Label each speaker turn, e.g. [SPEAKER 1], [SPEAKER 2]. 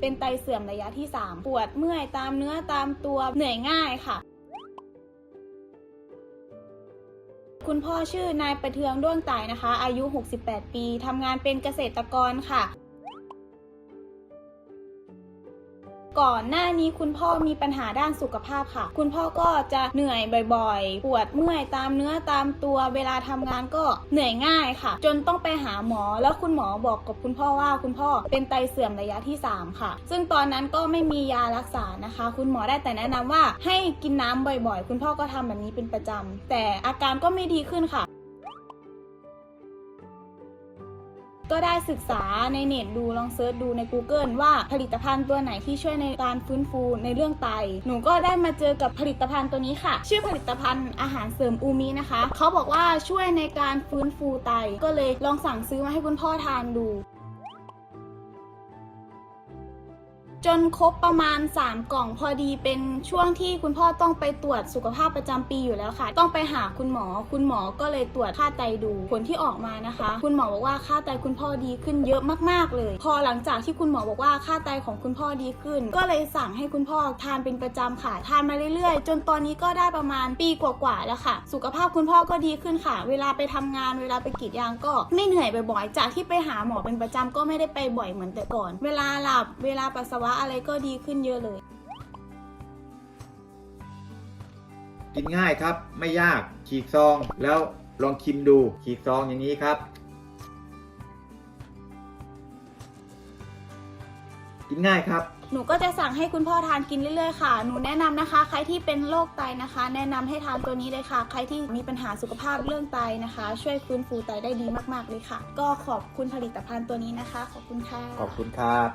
[SPEAKER 1] เป็นไตเสื่อมระยะที่ 3 ปวดเมื่อยตามเนื้อตามตัวเหนื่อยง่ายค่ะ คุณพ่อชื่อนายประเทืองด้วงตายนะคะ อายุ 68 ปีทำงานเป็นเกษตรกรค่ะ ก่อนหน้านี้คุณพ่อมีปัญหาด้านสุขภาพค่ะ คุณพ่อก็จะเหนื่อยบ่อยๆ ปวดเมื่อยตามเนื้อตามตัวเวลาทำงานก็เหนื่อยง่ายค่ะ จนต้องไปหาหมอ แล้วคุณหมอบอกกับคุณพ่อว่าคุณพ่อเป็นไตเสื่อมระยะที่ 3 ค่ะ ซึ่งตอนนั้นก็ไม่มียารักษานะคะ คุณหมอได้แต่แนะนำว่าให้กินน้ำบ่อยๆ คุณพ่อก็ทำแบบนี้เป็นประจำแต่อาการก็ไม่ดีขึ้นค่ะ ก็ได้ศึกษาในเน็ตดูลองเซิร์ชดูใน Google ว่าผลิตภัณฑ์ตัวไหนที่ช่วยในการฟื้นฟูในเรื่องไต หนูก็ได้มาเจอกับผลิตภัณฑ์ตัวนี้ค่ะ ชื่อผลิตภัณฑ์อาหารเสริมอูมินะคะ เขาบอกว่าช่วยในการฟื้นฟูไต ก็เลยลองสั่งซื้อมาให้คุณพ่อทานดู จนครบประมาณ 3 กล่องพอดีเป็นช่วงที่คุณพ่อต้องไปตรวจสุขภาพประจำปีอยู่แล้วค่ะ ต้องไปหาคุณหมอ คุณหมอก็เลยตรวจค่าไตดูผลที่ออกมานะคะ คุณหมอบอกว่าค่าไตคุณพ่อดีขึ้นเยอะมากๆเลย พอหลังจากที่คุณหมอบอกว่าค่าไตของคุณพ่อดีขึ้น ก็เลยสั่งให้คุณพ่อทานเป็นประจำค่ะ ทานมาเรื่อยๆ จนตอนนี้ก็ได้ประมาณปีกว่าๆแล้วค่ะ สุขภาพคุณพ่อก็ดีขึ้นค่ะ เวลาไปทำงาน เวลาไปกรีดยางก็ไม่เหนื่อยบ่อยๆ จากที่ไปหาหมอเป็นประจำก็ไม่ได้ไปบ่อยเหมือนแต่ก่อน เวลาหลับเวลาปัสสาวะอะไรก็ดีขึ้นเยอะเลย
[SPEAKER 2] กินง่ายครับ ไม่ยากฉีกซอง แล้วลองชิมดูฉีกซองอย่างนี้ครับ กินง่ายครับ
[SPEAKER 1] หนูก็จะสั่งให้คุณพ่อทานกินเรื่อยๆค่ะ หนูแนะนำนะคะ ใครที่เป็นโรคไตนะคะ แนะนำให้ทานตัวนี้เลยค่ะ ใครที่มีปัญหาสุขภาพเรื่องไตนะคะ ช่วยฟื้นฟูไตได้ดีมากๆเลยค่ะ ก็ขอบคุณผลิตภัณฑ์ตัวนี้นะคะ ขอบคุณค่ะ
[SPEAKER 2] ขอบคุณครับ